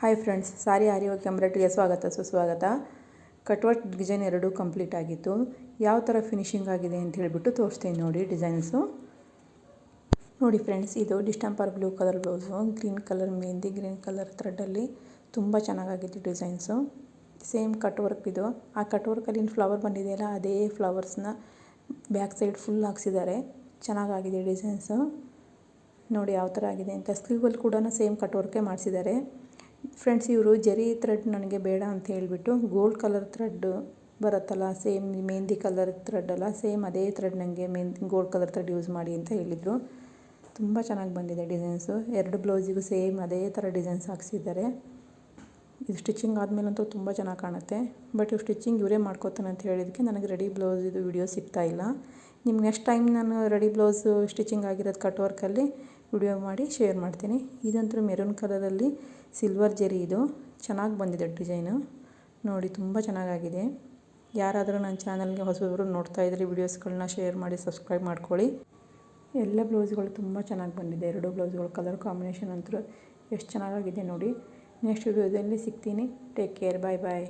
Hi friends sari aari okay ಎಂಬ್ರಾಯ್ಡ್ರಿಗೆ ಸ್ವಾಗತ, ಸುಸ್ವಾಗತ. ಕಟ್ವರ್ಕ್ design ಎರಡೂ ಕಂಪ್ಲೀಟ್ ಆಗಿತ್ತು. ಯಾವ ಥರ ಫಿನಿಶಿಂಗ್ ಆಗಿದೆ ಅಂತ ಹೇಳಿಬಿಟ್ಟು ತೋರಿಸ್ತೀನಿ ನೋಡಿ ಡಿಸೈನ್ಸು ನೋಡಿ ಫ್ರೆಂಡ್ಸ್ ಇದು distemper blue colour blouse green colour mehndi green colour ಥ್ರೆಡ್ಡಲ್ಲಿ ತುಂಬ ಚೆನ್ನಾಗಾಗಿತ್ತು ಡಿಸೈನ್ಸು ಸೇಮ್ ಕಟ್ ವರ್ಕ್ ಇದು. ಆ ಕಟ್ ಫ್ಲವರ್ ಬಂದಿದೆಯಲ್ಲ ಅದೇ ಫ್ಲವರ್ಸ್ನ ಬ್ಯಾಕ್ ಸೈಡ್ ಫುಲ್ ಹಾಕ್ಸಿದ್ದಾರೆ. ಚೆನ್ನಾಗಾಗಿದೆ ಡಿಸೈನ್ಸು ನೋಡಿ ಯಾವ ಥರ ಆಗಿದೆ ಅಂತ. ಸ್ಲೀವಲ್ಲಿ ಕೂಡ ಸೇಮ್ ಕಟ್ ವರ್ಕೇ ಮಾಡಿಸಿದ್ದಾರೆ. ಫ್ರೆಂಡ್ಸ್ ಇವರು ಜರಿ ಥ್ರೆಡ್ ನನಗೆ ಬೇಡ ಅಂತ ಹೇಳಿಬಿಟ್ಟು ಗೋಲ್ಡ್ ಕಲರ್ ಥ್ರೆಡ್ ಬರುತ್ತಲ್ಲ ಸೇಮ್ ಮೆಹಂದಿ ಕಲರ್ ಥ್ರೆಡ್ ಅಲ್ಲ ಸೇಮ್ ಅದೇ ಥ್ರೆಡ್ ನನಗೆ mehndi gold colour thread use ಮಾಡಿ ಅಂತ ಹೇಳಿದರು. ತುಂಬ ಚೆನ್ನಾಗಿ ಬಂದಿದೆ ಡಿಸೈನ್ಸು ಎರಡು ಬ್ಲೌಸಿಗೂ ಸೇಮ್ ಅದೇ ಥರ ಡಿಸೈನ್ಸ್ ಹಾಕ್ಸಿದ್ದಾರೆ. ಇದು ಸ್ಟಿಚಿಂಗ್ ಆದಮೇಲಂತೂ ತುಂಬ ಚೆನ್ನಾಗಿ ಕಾಣುತ್ತೆ. ಬಟ್ ಇವು ಸ್ಟಿಚಿಂಗ್ ಇವರೇ ಮಾಡ್ಕೋತಾನೆ ಅಂತ ಹೇಳಿದಕ್ಕೆ ನನಗೆ ರೆಡಿ ಬ್ಲೌಸ್ ಇದು ವಿಡಿಯೋ ಸಿಗ್ತಾ ಇಲ್ಲ. ನಿಮ್ಗೆ ನೆಕ್ಸ್ಟ್ ಟೈಮ್ ನಾನು ರೆಡಿ ಬ್ಲೌಸು ಸ್ಟಿಚಿಂಗ್ ಆಗಿರೋದು ಕಟ್ ವರ್ಕಲ್ಲಿ ವಿಡಿಯೋ ಮಾಡಿ ಶೇರ್ ಮಾಡ್ತೀನಿ. ಇದಂತೂ ಮೆರೂನ್ ಕಲರಲ್ಲಿ ಸಿಲ್ವರ್ ಜರಿ ಇದು. ಚೆನ್ನಾಗಿ ಬಂದಿದೆ ಡಿಸೈನು. ನೋಡಿ, ತುಂಬ ಚೆನ್ನಾಗಾಗಿದೆ. ಯಾರಾದರೂ ನನ್ನ ಚಾನಲ್ಗೆ ಹೊಸಬರು ನೋಡ್ತಾ ಇದ್ದರೆ ವೀಡಿಯೋಸ್ಗಳನ್ನ ಶೇರ್ ಮಾಡಿ, ಸಬ್ಸ್ಕ್ರೈಬ್ ಮಾಡ್ಕೊಳ್ಳಿ. ಎಲ್ಲ ಬ್ಲೌಸ್ಗಳು ತುಂಬ ಚೆನ್ನಾಗಿ ಬಂದಿದೆ. ಎರಡು ಬ್ಲೌಸ್ಗಳು ಕಲರ್ ಕಾಂಬಿನೇಷನ್ ಅಂತೂ ಎಷ್ಟು ಚೆನ್ನಾಗಾಗಿದೆ ನೋಡಿ. ನೆಕ್ಸ್ಟ್ ವಿಡಿಯೋದಲ್ಲಿ ಸಿಗ್ತೀನಿ. Take care. Bye bye.